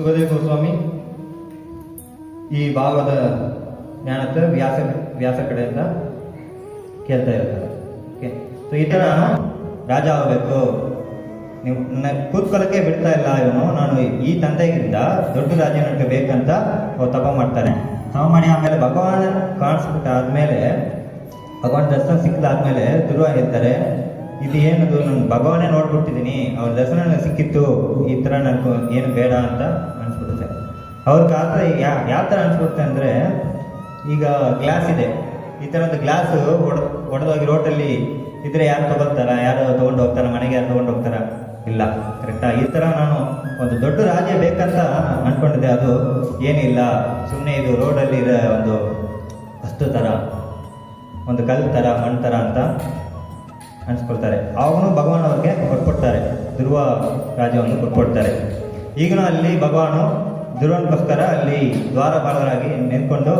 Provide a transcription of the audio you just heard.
ಸುಖದೇವ ಗೋಸ್ವಾಮಿ ಈ ಭಾಗದ ಜ್ಞಾನಕ್ಕೆ ವ್ಯಾಸ ವ್ಯಾಸ ಕಡೆಯಿಂದ ಕೇಳ್ತಾ ಇರ್ತಾರೆ. ಓಕೆ ಸೊ ಈ ಥರ ರಾಜ ಆಗಬೇಕು. ನೀವು ನನ್ನ ಕೂತ್ಕೊಳ್ಳೋಕ್ಕೆ ಬಿಡ್ತಾ ಇಲ್ಲ ಇವನು. ನಾನು ಈ ತಂದೆಗಿಂತ ದೊಡ್ಡ ರಾಜನಕ್ಕೆ ಬೇಕಂತ ಅವ್ರು ತಪ ಮಾಡ್ತಾರೆ. ತಪ ಮಾಡಿ ಆಮೇಲೆ ಭಗವಾನ್ ಕಾಣಿಸ್ಬಿಟ್ಟಾದ್ಮೇಲೆ, ಭಗವಾನ್ ದರ್ಶನ ಸಿಕ್ಕಿದಾದ್ಮೇಲೆ ದುರ್ವಾಗಿರ್ತಾರೆ ಇದು ಏನದು ನಾನು ಭಗವಾನೇ ನೋಡ್ಬಿಟ್ಟಿದ್ದೀನಿ. ಅವ್ರ ದರ್ಶನ ಸಿಕ್ಕಿತ್ತು. ಈ ಥರ ನನಗೆ ಏನು ಬೇಡ ಅಂತ ಅನಿಸ್ಬಿಡುತ್ತೆ. ಅವ್ರ ಕಾಲ ಯಾ, ಯಾವ ಥರ ಅನಿಸ್ಬಿಡುತ್ತೆ ಅಂದರೆ, ಈಗ ಗ್ಲಾಸ್ ಇದೆ. ಈ ಥರದ ಗ್ಲಾಸ್ ಒಡ, ಒಡೆದೋಗಿ ರೋಡಲ್ಲಿ ಇದ್ರೆ ಯಾರು ತಗೊಳ್ತಾರ? ಯಾರು ತೊಗೊಂಡು ಹೋಗ್ತಾರ? ಮನೆಗೆ ಯಾರು ತೊಗೊಂಡು ಹೋಗ್ತಾರ? ಇಲ್ಲ. ಕರೆಕ್ಟಾ ಈ ಥರ ನಾನು ಒಂದು ದೊಡ್ಡ ರಾಜ್ಯ ಬೇಕಂತ ಅನ್ಕೊಂಡಿದ್ದೆ. ಅದು ಏನಿಲ್ಲ. ಸುಮ್ಮನೆ ಇದು ರೋಡಲ್ಲಿ ಇರೋ ಒಂದು ವಸ್ತು ಥರ, ಒಂದು ಕಲ್ಲು ಥರ, ಮಣ್ಣು ಥರ ಅಂತ ಅನ್ಸ್ಕೊಳ್ತಾರೆ ಅವನು ಭಗವಾನ್ ಅವ್ರಿಗೆ ಕೊಟ್ಕೊಡ್ತಾರೆ ಧ್ರುವ ರಾಜ್ಯವನ್ನು ಕೊಟ್ಕೊಡ್ತಾರೆ. ಈಗಲೂ ಅಲ್ಲಿ ಭಗವಾನು ಭಕ್ತರ ಅಲ್ಲಿ ದ್ವಾರಪಾಲರಾಗಿ ನಿಂತ್ಕೊಂಡು